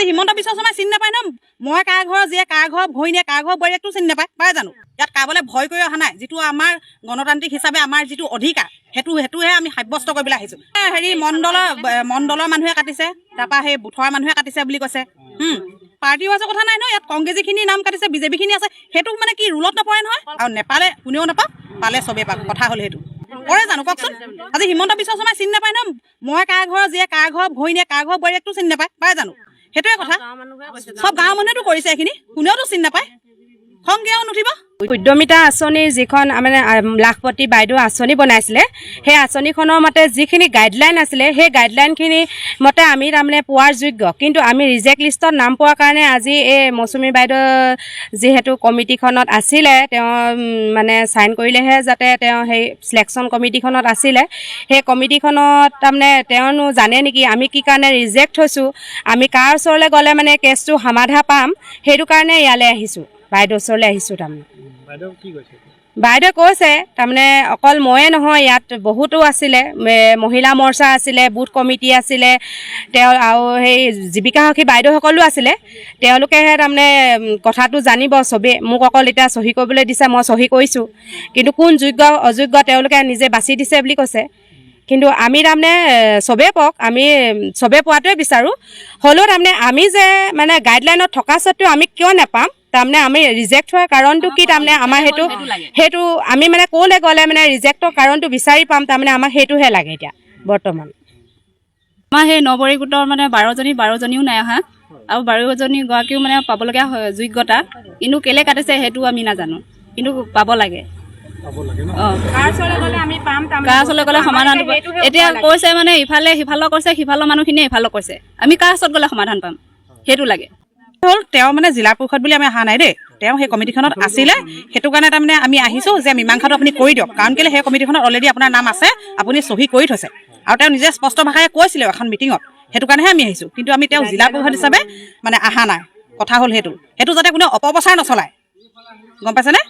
আজি হিমন্ত বিশ্ব শৰ্মাই চিনি নাপায় ন মই কাৰ ঘৰৰ জীয়ে কাৰ ঘৰৰ ভৈনীয়ে কাৰ ঘৰৰ বোৱাৰীয়েকটো চিনি নাপায় পায় জানো? ইয়াত কাৰোবালৈ ভয় কৰি অহা নাই যিটো আমাৰ গণতান্ত্ৰিক হিচাপে আমাৰ যিটো অধিকাৰ সেইটো সেইটোহে আমি সাব্যস্ত কৰিবলৈ আহিছোঁ। হেৰি মণ্ডলৰ মণ্ডলৰ মানুহে কাটিছে তাৰপৰা সেই বুথৰ মানুহে কাটিছে বুলি কৈছে। পাৰ্টি ৱাইজৰ কথা নাই ন ইয়াত কংগ্ৰেছীখিনি নাম কাটিছে বিজেপিখিনি আছে সেইটো মানে কি ৰুলত নপৰে নহয়? আৰু নেপালে কোনেও নাপাওক পালে চবেই পাওক কথা হ'ল সেইটো। পৰে জানো কওকচোন? আজি হিমন্ত বিশ্ব শৰ্মাই চিনি নাপায় ন মই কাৰ ঘৰৰ জীয়ে কাৰ ঘৰৰ ভৈনীয়ে কাৰ ঘৰৰ বোৱাৰীয়েকটো চিনি নাপায় পায় জানো? সেইটোৱে কথা। চব গাঁৱৰ মানুহেতো কৰিছে এইখিনি। কোনেওতো চিনি নাপায়। খং কিয় নুঠিব। উদ্যমিতা আঁচনিৰ যিখন মানে লাখপতি বাইদেউ আঁচনি বনাইছিলে সেই আঁচনিখনৰ মতে যিখিনি গাইডলাইন আছিলে সেই গাইডলাইনখিনি মতে আমি তাৰমানে পোৱাৰ যোগ্য। কিন্তু আমি ৰিজেক্ট লিষ্টত নাম পোৱাৰ কাৰণে আজি এই মৌচুমী বাইদেউ যিহেতু কমিটিখনত আছিলে তেওঁ মানে চাইন কৰিলেহে যাতে তেওঁ সেই চিলেকশ্যন কমিটিখনত আছিলে। সেই কমিটিখনত তাৰমানে তেওঁনো জানে নেকি আমি কি কাৰণে ৰিজেক্ট হৈছোঁ আমি কাৰ ওচৰলৈ গ'লে মানে কেছটো সমাধা পাম সেইটো কাৰণে ইয়ালৈ আহিছোঁ। বাইদেউৰ ওচৰলৈ আহিছোঁ তাৰমানে। বাইদেউ কি কৈছে? বাইদেৱে কৈছে তাৰমানে অকল ময়ে নহয় ইয়াত বহুতো আছিলে মহিলা মৰ্চা আছিলে বুথ কমিটি আছিলে তেওঁ আৰু সেই জীৱিকা সখী বাইদেউসকলো আছিলে। তেওঁলোকেহে তাৰমানে কথাটো জানিব চবেই মোক অকল এতিয়া চহী কৰিবলৈ দিছে মই চহী কৰিছোঁ। কিন্তু কোন যোগ্য অযোগ্য তেওঁলোকে নিজে বাছি দিছে বুলি কৈছে। কিন্তু আমি তাৰমানে চবেই পাওক আমি চবেই পোৱাটোৱে বিচাৰোঁ। হ'লেও তাৰমানে আমি যে মানে গাইডলাইনত থকা স্বত্বেও আমি কিয় নাপাম? তাৰমানে আমি ৰিজেক্ট হোৱাৰ কাৰণটো কি? তাৰমানে আমাৰ সেইটো সেইটো আমি মানে ক'লৈ গ'লে মানে ৰিজেক্টৰ কাৰণটো বিচাৰি পাম তাৰমানে আমাক সেইটোহে লাগে এতিয়া বৰ্তমান। আমাৰ সেই নবৰী গোটৰ মানে বাৰজনী বাৰজনীও নাই অহা। আৰু বাৰজনী গৰাকীও মানে পাবলগীয়া হয় যোগ্যতা। কিন্তু কেলে কাটিছে সেইটো আমি নাজানো। কিন্তু পাব লাগে। কাৰ ওচৰলৈ গ'লে সমাধান এতিয়া কৈছে মানে ইফালে সিফালৰ কৈছে সিফালৰ মানুহখিনিয়ে ইফালৰ কৈছে আমি কাৰ ওচৰত গ'লে সমাধান পাম? সেইটো লাগে। হ'ল তেওঁ মানে জিলা পৰিষদ বুলি আমি অহা নাই দেই। তেওঁ সেই কমিটিখনত আছিলে। সেইটো কাৰণে তাৰমানে আমি আহিছোঁ যে মীমাংসাটো আপুনি কৰি দিয়ক। কাৰণ কেলৈ সেই কমিটিখনত অলৰেডি আপোনাৰ নাম আছে আপুনি চহী কৰি থৈছে। আৰু তেওঁ নিজে স্পষ্ট ভাষাৰে কৈছিলে এখন মিটিঙত। সেইটো কাৰণেহে আমি আহিছোঁ। কিন্তু আমি তেওঁ জিলা পৰিষদ হিচাপে মানে অহা নাই। কথা হ'ল সেইটো। সেইটো যাতে কোনেও অপপ্ৰচাৰ নচলায়। গম পাইছেনে?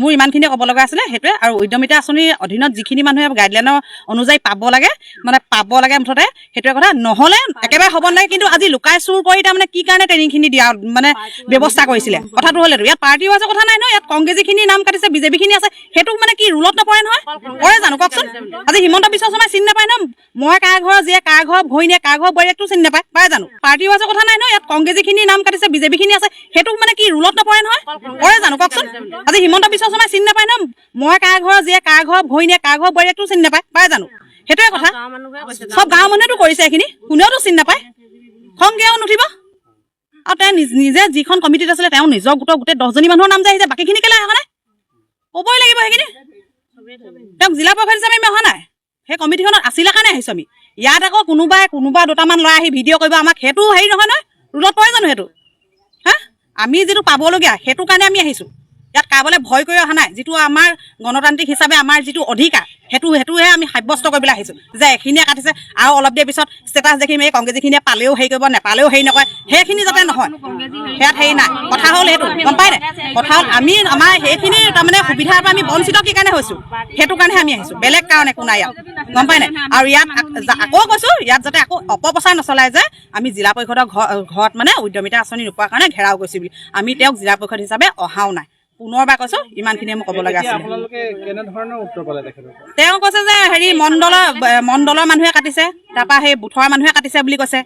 মোৰ ইমানখিনিয়ে ক'ব লগা আছিলে সেইটোৱে। আৰু উদ্যমিতা আঁচনিৰ অধীনত যিখিনি মানুহে গাইডলাইনৰ অনুযায়ী পাব লাগে মানে পাব লাগে মুঠতে, সেইটোৱে কথা। নহ'লে একেবাৰে হ'ব নালাগে, কিন্তু আজি লুকাই চুৰ কৰি তাৰমানে কি কাৰণে ট্ৰেইনিংখিনি দিয়া মানে ব্যৱস্থা কৰিছিলে? কথাটো হ'ল এইটো। ইয়াত পাৰ্টি ৱাইজৰ কথা নাই নহয় ইয়াত কংগ্ৰেছীখিনি নাম কাটিছে বিজেপিখিনি আছে সেইটো মানে কি ৰুলত নপৰে নহয়? পৰে জানো? কওকচোন। আজি হিমন্ত বিশ্ব শৰ্মাই চিনি নাপায় ন? মই কাৰ ঘৰৰ জীয়ে কাৰ ঘৰৰ ভৈনীয়ে কাৰ ঘৰৰ বোৱাৰীয়েকটো চিনি নাপায়। পায় জানো? পাৰ্টি ৱাইজৰ কথা নাই নহয় ইয়াত কংগ্ৰেছীখিনি নাম কাটিছে বিজেপিখিনি আছে সেইটো মানে কি ৰুলত নপৰে নহয়? পৰে জানো? কওকচোন। আজি হিমন্ত বিশ্ব শৰ্মাই চিনি নাপায় ন? মই কাৰ ঘৰৰ জীয়ে কাৰ ঘৰৰ ভৈনীয়ে কাৰ ঘৰৰ বোৱাৰীয়েকটো চিনি নাপায়? পায় জানো? সেইটোৱে কথা। চব গাঁৱৰ মানুহেতো কৰিছে এইখিনি। কোনেওতো চিনি নাপায়? খং নুঠিব। আৰু তেওঁ নিজ- নিজে যিখন কমিটিত আছিলে তেওঁ নিজৰ গোটৰ গোটেই দহজনী মানুহৰ নাম যে আহিছে বাকীখিনি কেলৈ অহা নাই? ক'বই লাগিব সেইখিনি। তেওঁক জিলা পৰিষদ হিচাপে আমি অহা নাই। সেই কমিটিখনত আছিলে কাৰণে আহিছোঁ আমি। ইয়াত আকৌ কোনোবাই কোনোবা দুটামান ল'ৰাই আহি ভিডিঅ' কৰিব। আমাক সেইটো হেৰি নহয় নহয়। ৰুলত পৰে জানো সেইটো? হা? আমি যিটো পাবলগীয়া সেইটো কাৰণে আমি আহিছোঁ। ইয়াত কাৰোবালৈ ভয় কৰি অহা নাই যিটো আমাৰ গণতান্ত্ৰিক হিচাপে আমাৰ যিটো অধিকাৰ সেইটো সেইটোহে আমি সাব্যস্ত কৰিবলৈ আহিছোঁ। যে এখিনিয়ে কাটিছে আৰু অলপ দেৰি পিছত ষ্টেটাছ দেখিম এই কংগ্ৰেছীখিনিয়ে পালেও হেৰি কৰিব নেপালেও হেৰি নকৰে সেইখিনি যাতে নহয়। সেয়াত হেৰি নাই কথা হ'ল সেইটো গম পাই নাই কথা হ'ল আমি আমাৰ সেইখিনি তাৰমানে সুবিধাৰ পৰা আমি বঞ্চিত কি কাৰণে হৈছোঁ? সেইটো কাৰণেহে আমি আহিছোঁ বেলেগ কাৰণ একো নাই ইয়াত গম পাই নাই আৰু ইয়াত আক- কৈছোঁ ইয়াত যাতে আকৌ অপপ্ৰচাৰ নচলায় যে আমি জিলা পৰিষদৰ ঘৰ ঘৰত মানে উদ্যমিতা আঁচনি নোপোৱাৰ কাৰণে ঘেৰাও গৈছোঁ বুলি আমি তেওঁক জিলা পৰিষদ হিচাপে অহাও নাই। পুনৰবাৰ কৈছোঁ ইমানখিনিয়ে মোক ক'ব লগা পৰা? তেওঁ কৈছে যে হেৰি মণ্ডলৰ মণ্ডলৰ মানুহে কাটিছে তাৰপৰা সেই বুথৰ মানুহে কাটিছে বুলি কৈছে।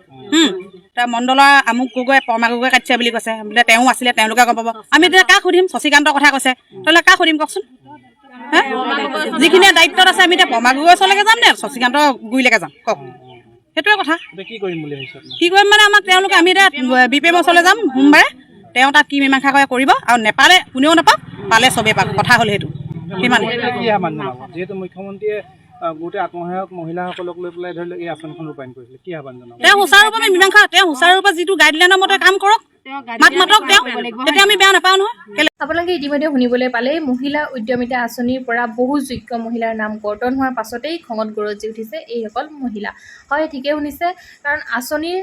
মণ্ডলৰ আমুক গগৈ পৰমা গগৈ কাটিছে বুলি কৈছে। বোলে তেওঁ আছিলে তেওঁলোকে গম পাব। আমি এতিয়া কাক সুধিম? শশীকান্তৰ কথা কৈছে। তেতিয়াহ'লে কাক সুধিম কওকচোন? হা? যিখিনিয়ে দায়িত্বত আছে আমি এতিয়া পৰমা গগৈ ওচৰলৈকে যাম নে শশীকান্ত গুৰিলৈকে যাম? কওক। সেইটোৱে কথা। কৰিম? কি কৰিম মানে আমাক তেওঁলোকে আমি এতিয়া বি পি এম ওচৰলৈ যাম সোমবাৰে। তেওঁ তাত কি মীমাংসা কৰে কৰিব? আৰু নেপালে কোনেও নাপাওক পালে চবেই পাওক কথা হ'ল সেইটো। সিমানে যিহেতু মুখ্যমন্ত্ৰীয়ে গোটেই আত্মসহায়ক মহিলাসকলক লৈ পেলাই ধৰি লওক এই আঁচনিখন ৰূপায়ণ কৰিছিলে। কি আহ্বান জনাব? তেওঁ সুচাৰুৰূপে মীমাংসা তেওঁ সুচাৰুৰূপে যিটো গাইডলাইনৰ মতে কাম কৰক মাত মাতক তেওঁ। তেতিয়া আমি বেয়া নাপাওঁ নহয়। কেলে আপোনালোকে ইতিমধ্যে শুনিবলৈ পালে মহিলা উদ্যমিতা আঁচনিৰ পৰা বহু যোগ্য মহিলাৰ নাম কৰ্তন হোৱাৰ পাছতেই খঙত গৰজি উঠিছে এইসকল মহিলা। হয় ঠিকেই শুনিছে কাৰণ আঁচনিৰ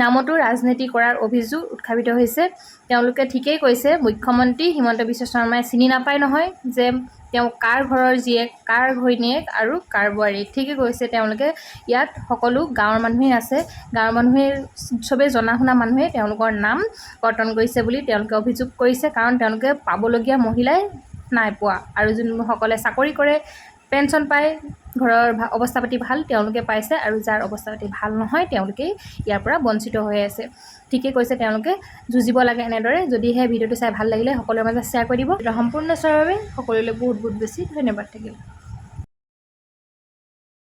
নামতো ৰাজনীতি কৰাৰ অভিযোগ উত্থাপিত হৈছে। তেওঁলোকে ঠিকেই কৈছে মুখ্যমন্ত্ৰী হিমন্ত বিশ্ব শৰ্মাই চিনি নাপায় নহয় যে তেওঁ কাৰ ঘৰৰ জীয়েক কাৰ ঘৈণীয়েক আৰু কাৰ বোৱাৰীক ঠিকেই কৈছে তেওঁলোকে ইয়াত সকলো গাঁৱৰ মানুহেই আছে। গাঁৱৰ মানুহে চবেই জনা শুনা মানুহে তেওঁলোকৰ নাম কৰ্তন কৰিছে বুলি তেওঁলোকে অভিযোগ কৰিছে কাৰণ তেওঁলোকে পাবলগীয়া মহিলাই নাই পোৱা। আৰু যোনসকলে চাকৰি কৰে পেঞ্চন পায় ঘৰৰ অৱস্থা পাতি ভাল তেওঁলোকে পাইছে আৰু যাৰ অৱস্থা পাতি ভাল নহয় তেওঁলোকেই ইয়াৰ পৰা বঞ্চিত হৈ আছে। ঠিকেই কৈছে তেওঁলোকে যুঁজিব লাগে এনেদৰে যদিহে ভিডিঅ'টো চাই ভাল লাগিলে সকলোৰে মাজত শ্বেয়াৰ কৰি দিব। সম্পূৰ্ণ চোৱাৰ বাবে সকলোলৈ বহুত বহুত বেছি ধন্যবাদ থাকিল।